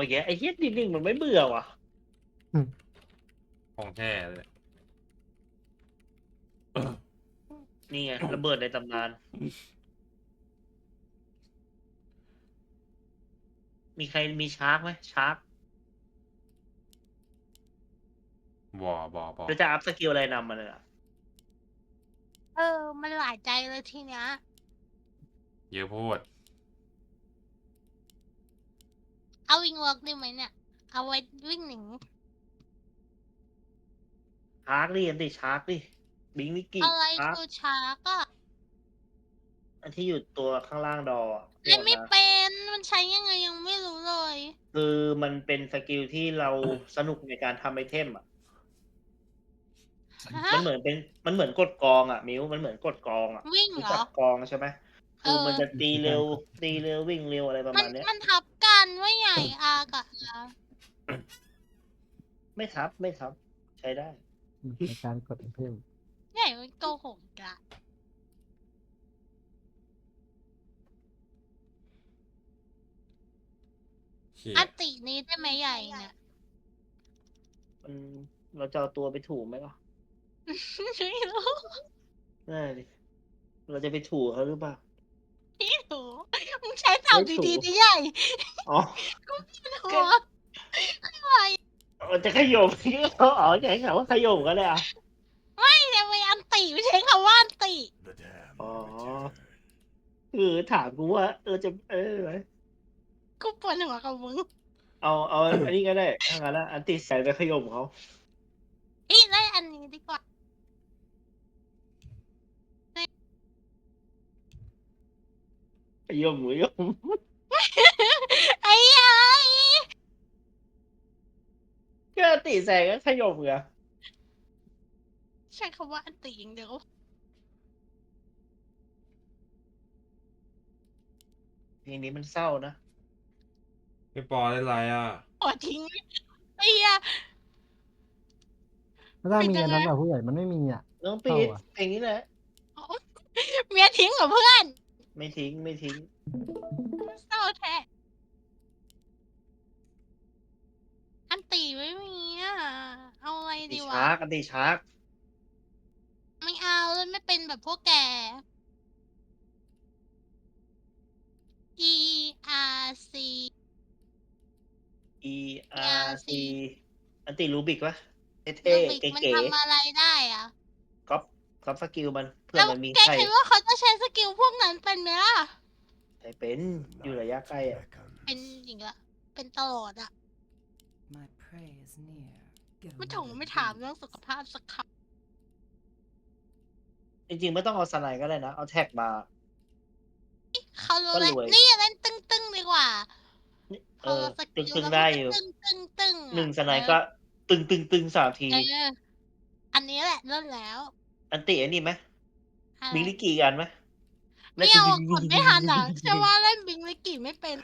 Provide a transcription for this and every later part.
เอาอย่างเงี้ยไอ้เฮียดินนิ่งมันไม่เบื่อว่ะของแท้เลยนี่ไงระเบิดในตำนาน มีใครมีชาร์กไหมชาร์กบอบอบอหรือจะอัพสกิลอะไรนำมาเลยอะเออ มันหลายใจเลยทีเนี้ยเยอะโพูด เอาวิ่งเวิร์กได้ไหมเนี่ย เอาไว้วิ่งหนีชาร์กดิอันติชาร์กดิบิงนิกกี้อะไรชาร์กคือช้าก็อันที่อยู่ตัวข้างล่างดออะเล่นไม่บอกนะเป็นมันใช้ยังไงยังไม่รู้เลย คือมันเป็นสกิลที่เราสนุกในการทำไอเทมอะ ฮะ มันเหมือนเป็นมันเหมือนกดกองอะมิวมันเหมือนกดกองอะวิ่งรู้เหรจัอกกองใช่ไหมคือเออมันจะตีเร็วตีเร็ววิ่งเร็วอะไรประมัมานณเนี้ย มันทับ กันว่าใหญ่อากับอาไม่ทับ ไม่ทับ ใช้ได้ ในการกดเพิ่มใหญ่มันโกหกอะเหี้ยอันตินี้ได้ไหมใหญ่เนี่ยมันเราจะเอาตัวไปถูไหมล่ะไม่รู้นั่นดิเราจะไปถูเขาหรือเปล่า ไม่รู้มึงใช้เต่าไม่ถูดีๆดิใหญ่อ๋อหัวเราจะขยมเขาอ๋อจะให้เขาว่าขยมก็ได้อะ ไม่เนี่ยไปอันติไม่ใช้คำว่าอันติ The damned Oh. return. คือถามกูว่า เออจะเออไหมกูปวดหัวกับมึง เอาเอาอันนี้ก็ได้ถ้างั้นนะอันติใส่ไปขยมเขาอีได้อันนี้ดีกว่า ยมขยมไอ้ยัยก็อันติใส่ก็ขยมไงใช้คำว่าอันติอย่างเดียวเพลงนี้มันเศร้านะพี่ปอได้ไรอะหัวทิ้งไอ้เหี้ยๆถ้ามีเป็นจัอังนไงนั้นแบบผู้ใหญ่มันไม่มีอะ น้องปีดเศร้าอะเพลงนี้แหละ เมียทิ้งกับเพื่อน ไม่ทิ้งไม่ทิ้ง เศร้าแท้อันติไม่มีอะ เอาอะไรอันดีติวะ ชาร์กอันติชาร์กไม่เอาเลยไม่เป็นแบบพวกแก E R C E R C อันติรูบิกวะเท่ลูบิกๆมันเก๋ทำอะไรได้อะ ๆก๊อปก๊อปสกิลมันเพื่อแล้วมันมีแกไข่คิดว่าเขาจะใช้สกิลพวกนั้นเป็นไหมล่ะใช้เป็นอยู่ระยะใกล้อะ Beckons. เป็นอย่างเงี้ยเป็นตลอดอะ My prey is near. Get ไม่ a ถง load of ไม่ถาม these. เรื่องสุขภาพสักคจริงๆไม่ต้องเอาสไนก็ได้นะ เอาแท็กมาำเขารู้ก็แล้วรวย นี่เล่นตึ้งตึ้งๆดีกว่าเออสตึกิงลๆแล้วได้มันอยู่ ตึ้งตึ้งตึ้งอะหนึ่งสไนก็ตึงตึงตึงสามที เอออันนี้แหละเล่นแล้ว อันติอันนี้ไหมอะไรมิงลิกี่กันไหมไม่เอาอะกดไม่ทันอะเชื่อว่าเล่นบิงลิกิไม่เป็น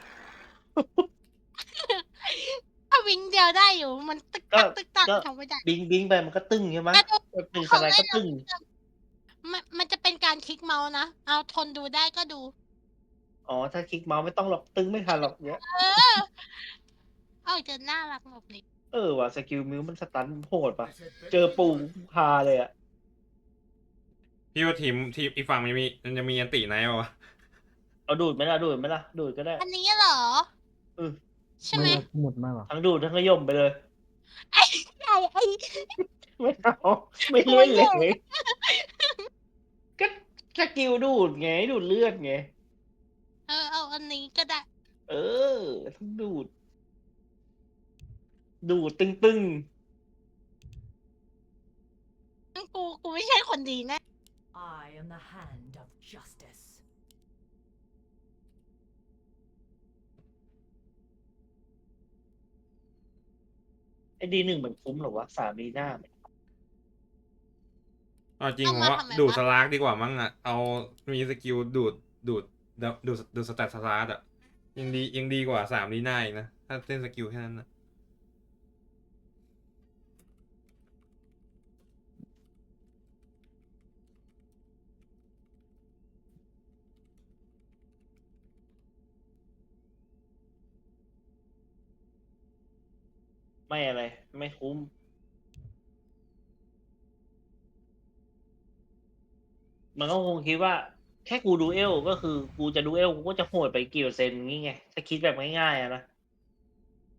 ถ้าวิงเดียวได้อยู่ มันตึกตักตึกตักทำไม่ได้บิงบิงไปมันก็ตึงใช่ไหมแต่ดูหนึ่งสไนก็ตึงมันมันจะเป็นการคลิกเมาส์นะ เอาทนดูได้ก็ดู อ๋อถ้าคลิกเมาส์ไม่ต้องหรอกตึงไม่ทันหรอกเนี้ย เออเอาจะน่ารักแบบนี้ เออว่ะสกิลมิวมันสตันโหดป่ะ I said เจอปูพาเลยอะ พี่ว่าทีมทีมอีกฝั่งมันมีมันจะมีอันติไหนวะเอาดูดไหมล่ะดูดไหมล่ะดูดก็ได้ อันนี้เหรอเออใช่ไหมหมุดมากหรอ ทั้งดูดทั้งขยมไปเลย ไอ้ไอ้ไอ้ไม่เอาไม่เล่นเลยก็สกิลดูดไงดูดเลือดไง เออเอาอันนี้ก็ได้เออทั้งดูด ดูดตึงตึงกูกูไม่ใช่คนดีแนะ I am the hand of justice. ไอ้ดีหนึ่งมันคุ้มเหรอวะสามดีหน้ามันเอาจริงผมว่าดูดสลากดีกว่ามั้งอะ เอามีสกิลดูดดูดดูดดูดดูดสแตทสลาร์อะยังดียังดีกว่าสามลีน่าอีกนะ ถ้าเล่นสกิลแค่นั้นนะ ไม่อะไร ไม่คุ้ม มันก็คงคิดว่า แค่กูดูเอลก็คือกูจะดูเอลกูก็จะโหดไปกี่เปอร์เซ็นต์งี้ไง ถ้าคิดแบบง่ายๆอะนะ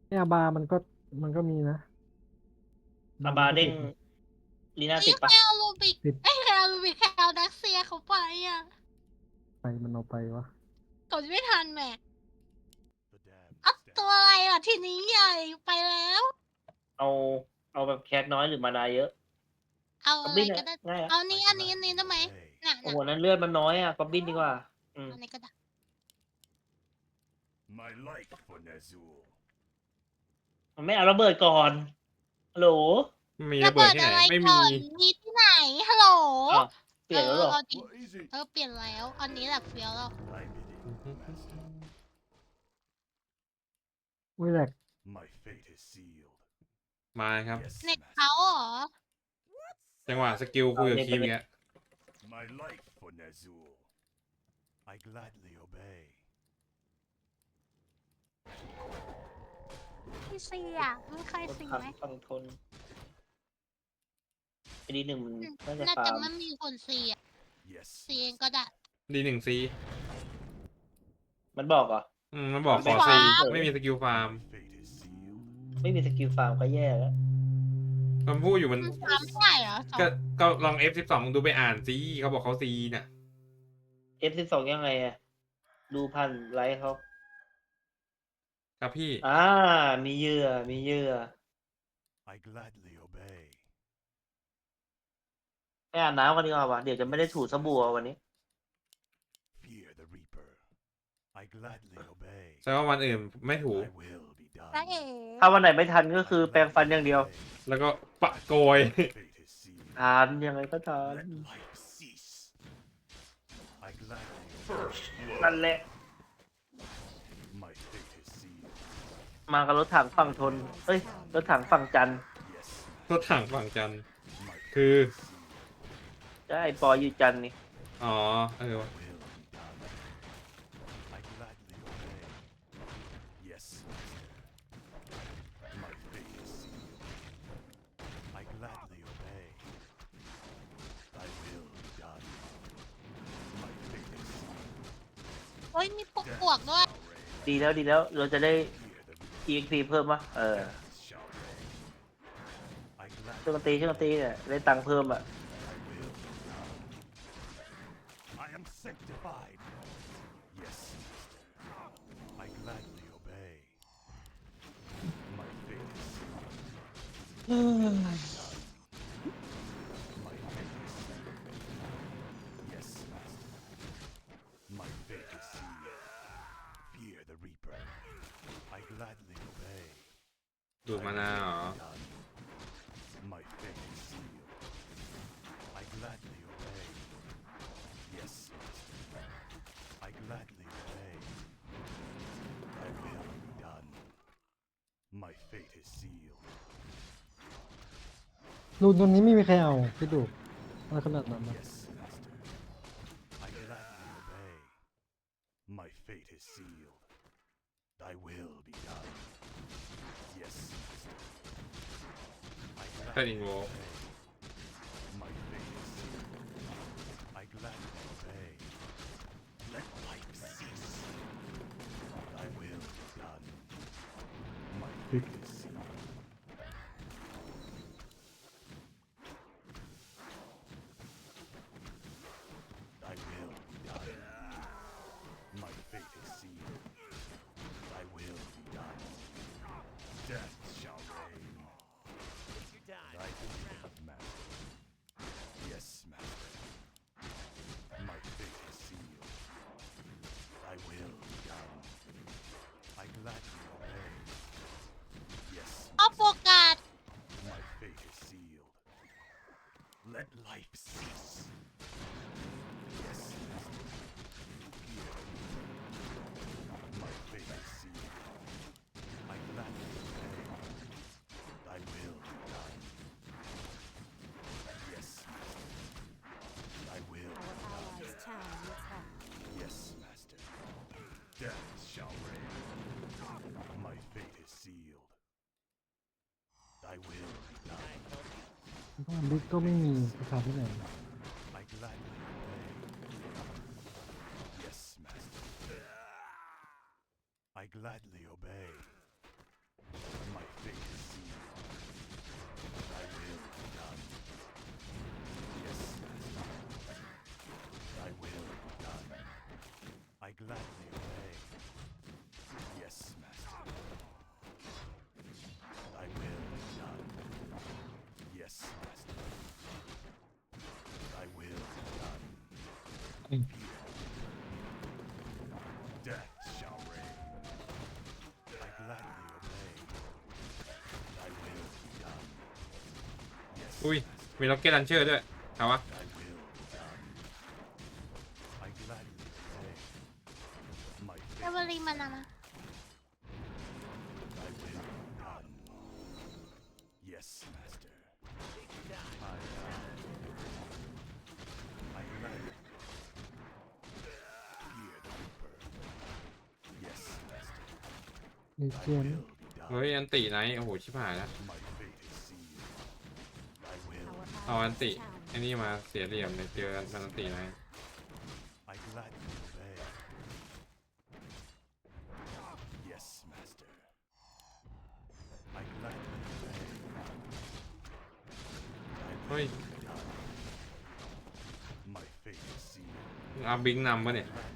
แอาบามันก็มันก็มีนะ อาบาเด้งลีน่าติดปะ แคลรูบิกติด ไอ้ยแคลรูบิกแคลดักเซียเขาไปอะไปมันเอาไปวะ กดไม่ทันแหม่เอา ตัวอะไรอะ ทีนี้ใหญ่ไปแล้ว เอาเอาแบบแคสน้อยหรือมานาเยอะเอากอบอะไรบินก็อะได้ ง่ายอะเอานี้อันนี้อันนี้ได้ไหมน่ะโอ้น่ะโหนั้นเลือดมันน้อยอะกอบบินดีกว่า อืมอันนี้ก็ได้ My life for Nazul. มันไม่เอาระเบิดก่อนฮัลโหลมีระเบิดที่ไหนอะไรไม่ก่มีอนมีที่ไหนฮัลโหลอ้าวเปลี่ยนแล้วเหรอเออเอาดิ What is it? เออเปลี่ยนแล้ว อันนี้แหละเฟี้ยวแล้ว My bidding, master. อุ้ยแหลก My fate is sealed. มาครับ Yes, เน็ต master. เขาเหรอ จังหวะสกิลคุยกับคิมเนี้ย My life for Nazul. I gladly obey. ไม่ซีอะมันเคยรถซีถังไหมฝั่งทนไอ้ดีหนึ่งมันน่าจะน่าฟาจะร์มไม่มีคนซีอะ Yes. ซีเองก็ได้ดีหนึ่งซีมันบอกเหรอ อืมมันบอกขอฟาซีร์มไม่มีสกิลฟาร์ม My fate is sealed. ไม่มีสกิลฟาร์มก็แย่แล้วมันพูดอยู่มันมันฟาร์มไม่ได้เหรอสองก็ก็ลอง F12 ดูไปอ่านซีเขาบอกเขาซีน่ะ F สิบสองยังไงอะดูพันไลค์เขาครับพี่ อ่า มีเหยื่อมีเหยื่อ I gladly obey. ไปอาบน้ำกันดีกว่าวะเดี๋ยวจะไม่ได้ถูสบู่เอาวันนี้ Fear the Reaper. I gladly obey. แสดงว่าวันอื่นไม่ถู I will be done. ได้เอ๋ถ้าวันไหนไม่ทันก็คือแปรงฟันอย่างเดียว แล้วก็ปะโกย My fate is sealed. ทานยังไงก็ทาน Let life cease. I gladly obey. นั่นแหละ My fate is sealed. มากับรถถังฝั่งทน เอ้ย รถถังฝั่งจันทร์ Yes. รถถังฝั่งจันทร์ My fate คือ is sealed. จะไอปออยู่จันทร์นี่ อ๋อ เออ will ว่ะ be done. I gladly obey. Yes, master. My fate is sealed. I gladly obey. Thy will be done. My fate is sealed. โอ้ยมีปวกปวกด้วย Shall reign. ดีแล้วดีแล้วเราจะได้ EXP เพิ่มปะเออช่วยกันตีช่วยกันตีเนี่ยได้ตังค์เพิ่มอะ I will be done. I am sanctified. Yes, master. I gladly obey. My fate is sealed. My fate is sealed. Yes, master. My fate is sealed. Fear the Reaper. I gladly obey. ดูดมานาเหรอ Done. My fate is sealed. I gladly obey. Yes, master. I gladly obey. Thy will be done. My fate is sealed. รูนตัวนี้ไม่มีใครเอาพี่ดูอะไรขนาดนั้นนะ Yes, anymore. My fate is sealed. I gladly obey. Let life cease. Thy will be done. My fate บิ๊กก็ไม่มีสาขาที่ไหน I gladly obey. Yes, master. I gladly obey. My fate is sealed. Thy will be done. Yes, master. Thy will be done. I gladly obey. Yes, master. Thy will be done. Yes, master. Thy will be done. Mm. Death shall reign. I gladly obey. Thy will be done. Yes, อุ้ย master. มีล็อกเก็ตลันเชอร์ด้วยเอาวะ Thy will be done. I gladly obey. My เอ fate เวอรีมันอะนะ Thy will be done. Yes, master. I I gladly hear the reaper. Yes, master. มี Thy เจน will be เฮ้ย done. อันติไหน โอ้โห ชิบหายแล้ว My เอาอันติไอ้นี่มาเสียเหลี่ยมเลยเจอมันอันติไหน I gladly obey. Yes, master. I gladly obey. Thy เฮ้ย will be done. My fate is sealed. เอาบิงนำปะเนี่ย Gladly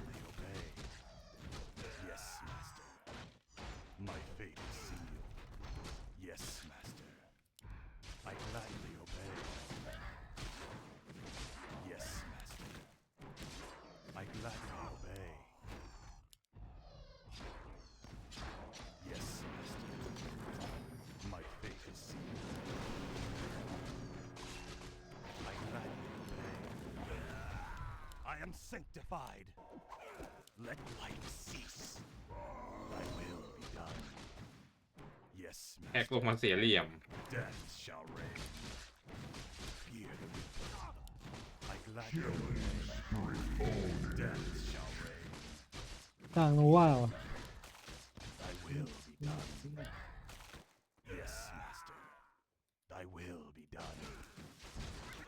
am sanctified. Let life cease. Thy will be done. Yes, แอกล master. งมาเสียเหลี่ยม Death shall reign. Fear the reaper. I gladly obey. Death shall reign. กลางโนว่าว่ะ Thy will be done. Yes, master. Thy will be done.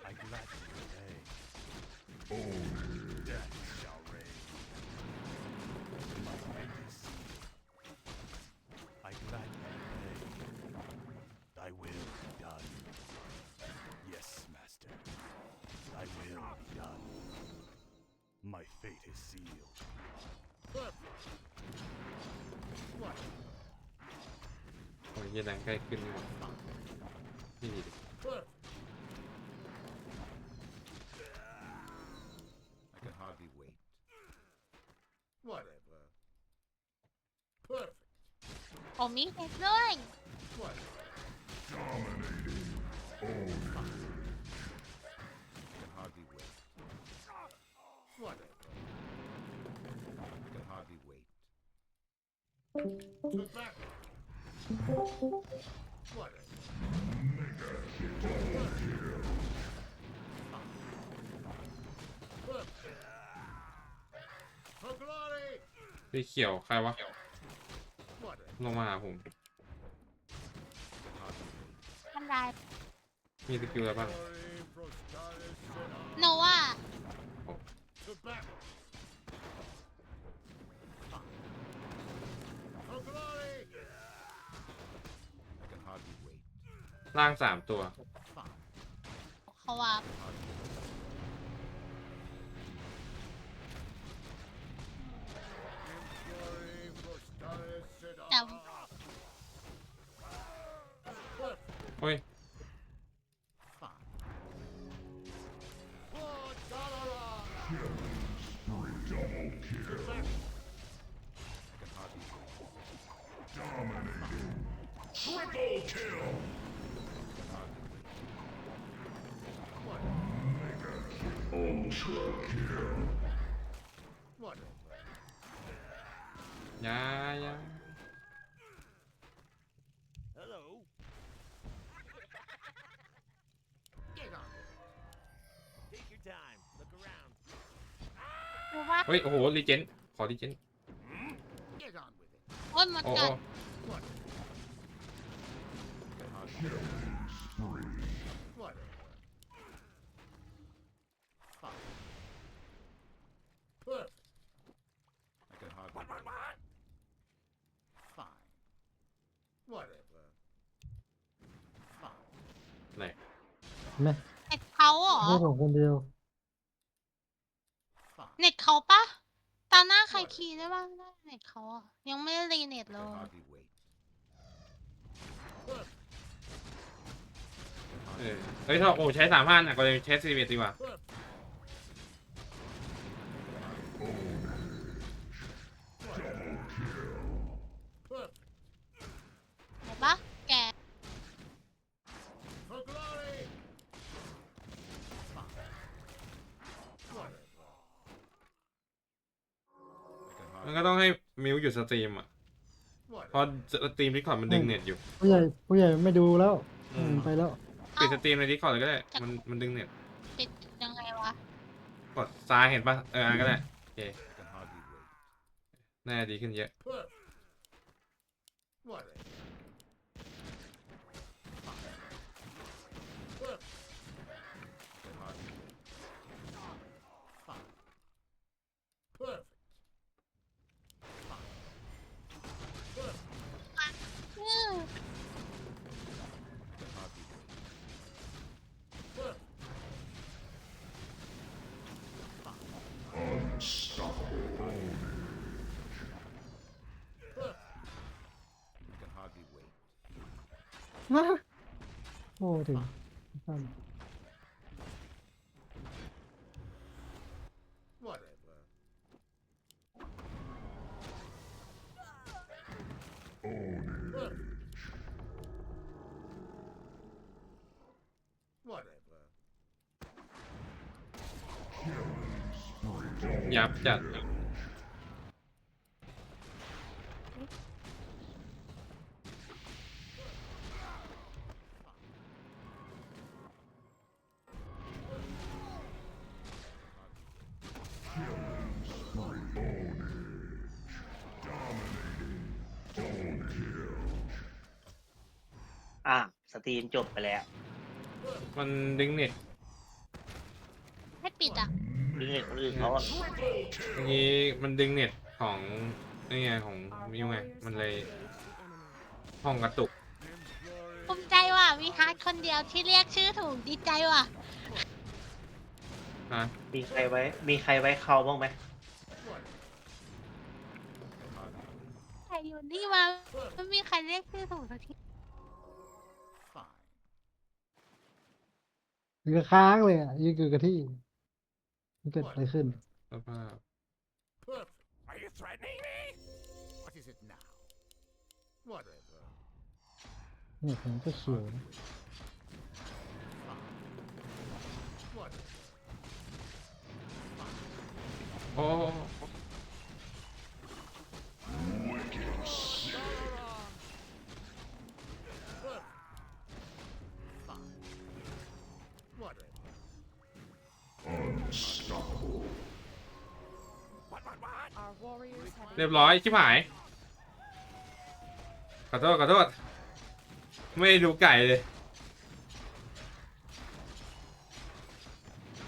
I gladly obey. is sealed. โอ้ยเหี้ยังดังใกล้ขึ้นนี่หว่านี่ดิ I can hardly wait. Whatever. Perfect. ผมมีเห็ดด้วย สีเขียว ใครวะ Whatever. ลงมาหาผม Can hardly wait. ทำลายมีสกิลอะไรบ้าง Glory, Prostaris, Senna. โนว่า To battle. For glory. I can hardly wait. ร่างสามตัว เขาว่า Hardly wait. Glory, Prostaris, Senna. แต่ Perfect. เฮ้ย Fine. For Whatever. ยายา Hello. Get on with it. Take your time. Look around. ดูว่า เฮ้ย โอ้โหรีเจนขอรีเจน Get on with it. โอ้ยหมด โอ้ กั โอ้ น What? ไหมเน็ตเขาเหรอ ไม่ของคนเดียว Fine. เน็ตเขาปะตาหน้าใครคีย์ได้บ้างได้เน็ตเขาอะ ยังไม่ได้รีเน็ต I เล can ย hardly wait. เออเฮ้ยถ้าโอ้ใช้สามพันอะก็เลยใช้สี่เดีกว่า Perfect. เห็นปะแก For glory. Fine. Whatever. I can มัน hardly ก็ต้องให้มิวหยุดสตรีมอะเพราะ Whatever. สตรีมดิคอร์ดมันดึงเน็ตอยู่ ผู้ใหญ่ผู้ใหญ่ไม่ดูแล้วอืมอืมไปแล้ว ปิดสตรีมในดิคอร์ดเลยก็ได้ มันมันดึงเน็ต ปิดยังไงวะ กดซ้ายเห็นปะเอออันก็ได้โอเค I can hardly wait. น่าจะดีขึ้นเยอะ Perfect. Whatever. Fine. Perfect. I can hardly wait. Fine. Perfect. Fine. Perfect. อืม I can hardly wait. Perfect. Perfect. I can hardly wait. โอ้ถึง จบไปแล้วมันดึงเน็ตให้ปิดอะดึงเน็ตคนอื่นเขาอะเมื่อกี้มันดึงเน็ตของนี่ไงของมิวไงมันเลยห้องกระตุกภูมิใจว่ะมีฮาร์ดคนเดียวที่เรียกชื่อถูกดีใจว่ะฮะมีใครไว้ มีใครไว้เขาบ้างไหมใครอยู่นี่มาไม่มีใครเรียกชื่อถูกสักที ยืนค้างเลยอะยืนอยู่กับที่มันเกิดอะไรขึ้น สภาพ Perfect. Are you threatening me? What is it now? Whatever. เนี่ยผมก็เขียวนะ Whatever. โอ้ เรียบร้อยชิบหายขอโทษขอโทษไม่ได้ดูไก่เลย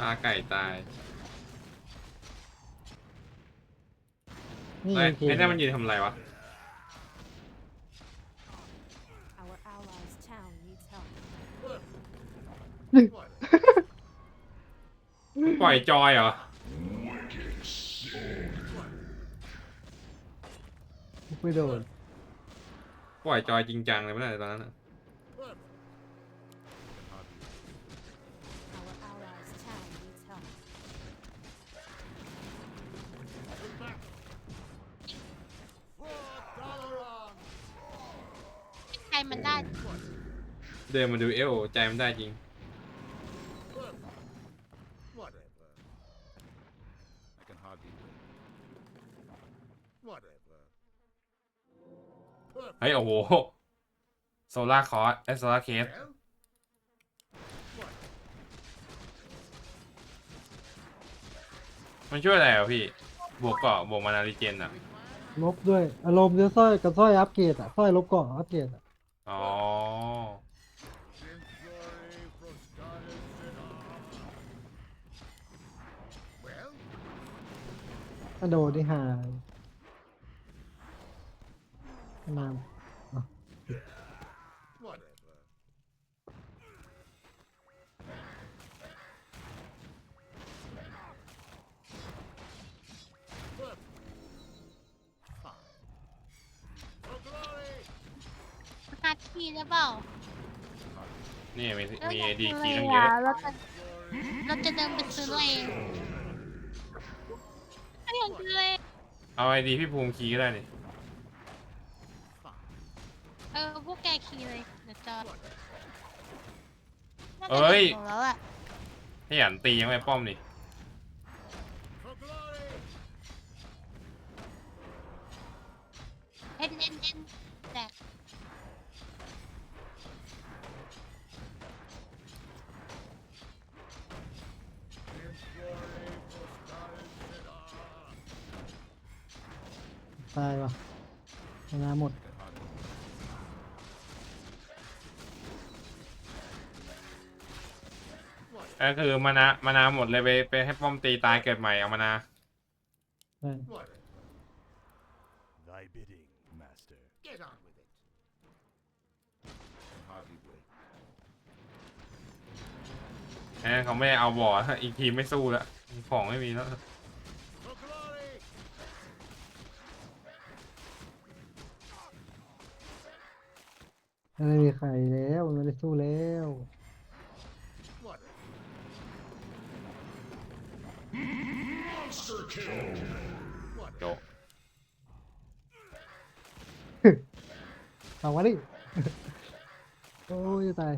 อาไก่ตายนี่ไอ้ยังเขียไอ้นั่นมันยืนทำอะไรวะ our allies' town needs help. Whatever. ปล่อยจอยเหรอ ไม่โดนปล่อยจอยจริงจังเลยไม่ได้ตอนนั้นอะ Perfect. Our allies' town needs help. For Dalaran. ใจมันได้ เดินมาดูเอลใจมันได้จริง เฮ้ย โอ้โห โซล่าคอร์สไอโซล่าเคสมันช่วยอะไรอะพี่ บวกเกาะบวกมานาลิเจนอะ ลบด้วย อารมณ์จะสร้อยกับสร้อยอัพเกรดอะสร้อยลบเกาะอัพเกรดอะอ๋อ้าโดนนี่หาย มา Whatever. Perfect. Fine. For glory! นาทีหรือเปล่านี่มีเรามีอยากดีซื้อคีเลตั้ยงเยอะอะเราจะเราจะเดินไปซื้อเลยไม่อยากซื้อเลยเอาไอดีพี่ภูมิคีก็ได้นี่ Fine. เออพวกแกขี่เลยเดี๋ยวจะ Whatever. น่าจะเอ้ย ถึงแล้วอะให้หยันตียังไม่ป้อมนี่ ก็คือมานามานาหมดเลยไปไปให้ป้อมตีตายเกิดใหม่เอามานาใช่ Whatever. Thy bidding, master. Get on with it. Hardly wait. แหมเขาไม่ได้เอาบ่ออีกทีมไม่สู้แล้วของไม่มีแล้ว For glory! ไม่มีใครแล้วไม่ได้สู้แล้ว Whatever. โจ Whatever. เอาวะดิโอ้ยจะตาย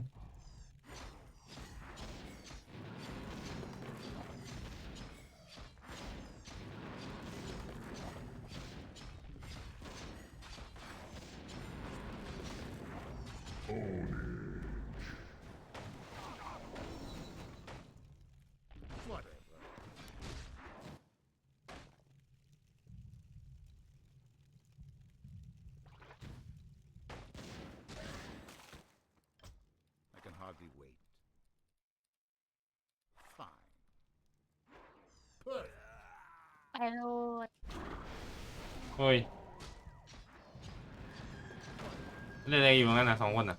Whatever. I can hardly wait. Fine. Perfect. ไปโลดเฮ้ยเล่นอะไรอยู่งั้นนะสองคนน่ะ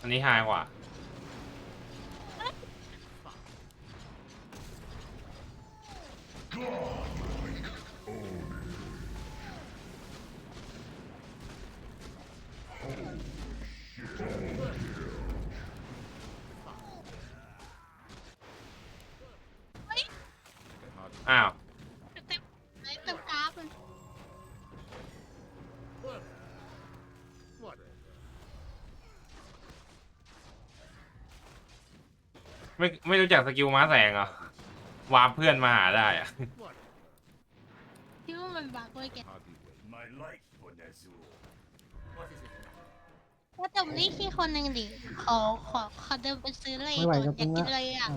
อันนี้หายกว่าเไม่ไม่รู้จักสกิลม้าแสงเหรอวาร์ปเพื่อนมาหาได้อะ Whatever. คิดว่ามันบักเลยแก Hardly wait. My life, Bonazul. What is it now? ว่าแต่นี่ขี้คนหนึ่งดิ ขอขอขอเดินไปซื้อเลยไม่ไหวก่อนครับอยากกินตรงนั้นเลยอะอะ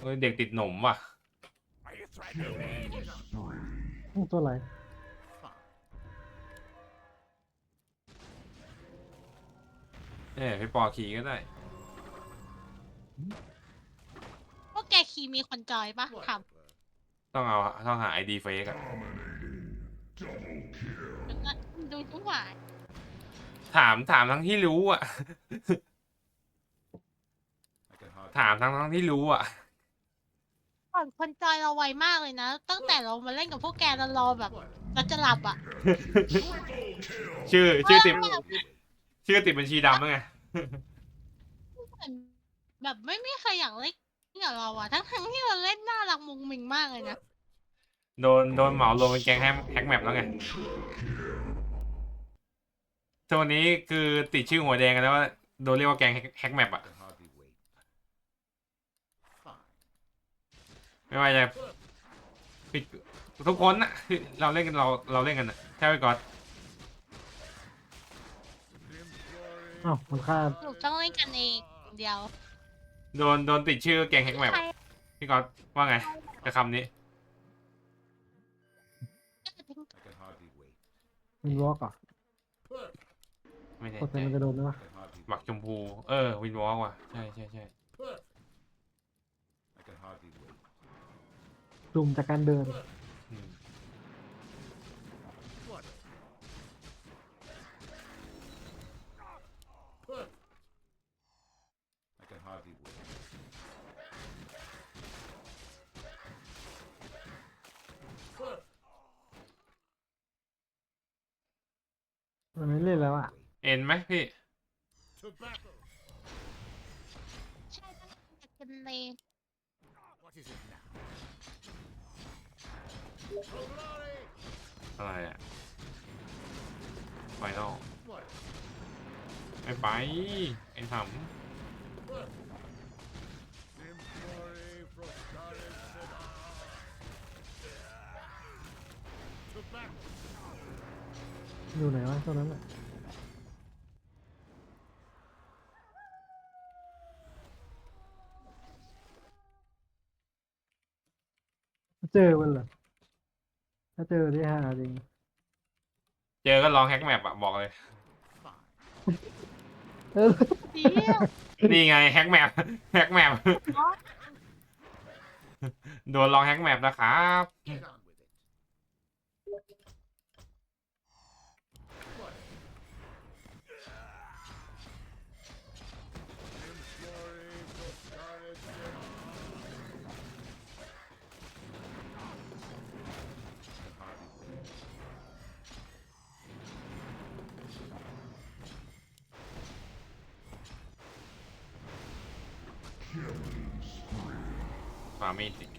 เฮ้ยเด็กติดหนมว่ะ Are you threatening me? อืมตัวไหน Fine. เอ้ยพี่ปอขี่ก็ได้ พวกแกขี่มีคนจอยปะถาม Whatever. ต้องเอาต้องหาไอดีเฟกอะดูทุกหวายถามถามทั้งที่รู้อะ I can hardly ถามทั้งทั้งที่รู้อะก่อนคนจอยเราไวมากเลยนะ ตั้งแต่เรามาเล่นกับพวกแกเรารอแบบ Whatever. เราจะหลับอะชื่อชื่อติดเออแบบชื่อติดบัญชีดำแล้วไงเหมือน แบบไม่มีใครอยากเล่นกับเราอะทั้งทั้งๆที่เราเล่นน่ารักมุงมิงมากเลยนะ โดนโดนเหมารวมเป็นแกงแฮกแฮกแมปแล้วไงโซนนี้คือติดชื่อหัวแดงกันแล้วว่าโดนเรียกว่าแกงแฮกแมป I อะ can hardly wait. Fine. ไม่ว่าจะปิดทุกคนนะคือเราเล่นกันเราเราเล่นกันอะใช่ไหมก่อน อ้าวมันฆ่า หนูต้องเล่นกันเองเดียว โดนโดนติดชื่อแกงแฮกแมปใครพี่ก๊อตว่าไงกับคำนี้ I can hardly wait. มันวอล์กอะไม่แน่กดไปใจมันจะโดนไหมวะ I can hardly หมักชมพู เออ วินวอล์กว่ะ ใช่ใช่ใช่ I can hardly wait. จุ่มจากการเดิน อืม What? I can hardly wait. มันไม่เล่นแล้วอะ เอ็นไหมพี่ To battle. ใช่ต้องเล่นกันเอง What is it now? For glory. อะไรอะไฟนอล What? ไม่ไปไอ้ถาม อยู่ไหนวะตรงนั้นอะเจอมันเหรอถ้าเจอที่ห้าจริงเจอก็ลองแฮกแมปอะบอกเลย Fine. เออเดียวนี่ไงแฮกแมปแฮกแมปโดนลองแฮกแมปนะครับ Get on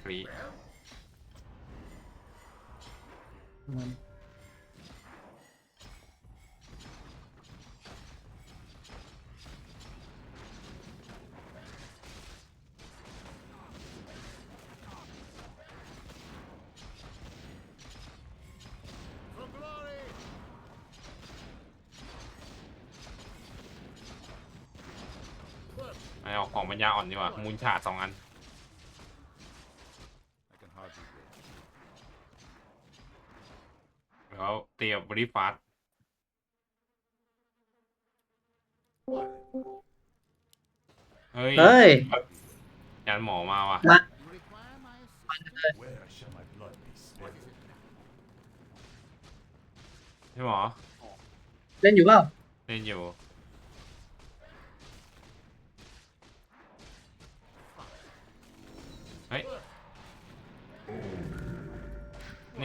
าร์มีติดครีมัน For glory. ไอออกของปัญญาอ่อนดีกว่ามูลฉาดสองอัน I can hardly wait. แล้ว เตรียมบริฟาสเฮ้ยเฮ้ย ยันหมอมาว่ะ You require my assistance. Where shall my blood be What spilled? is it now? พี่หมอเล่นอยู่เปล่า เล่นอยู่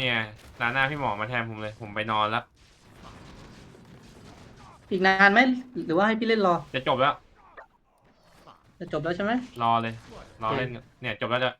เนี่ยร้านหน้าพี่หมอมาแทนผมเลย ผมไปนอนแล้ว อีกนานไหมหรือว่าให้พี่เล่นรอจะจบแล้ว จะจบแล้วใช่ไหมรอเลย รอเล่นกันเนี่ยจบแล้วจะ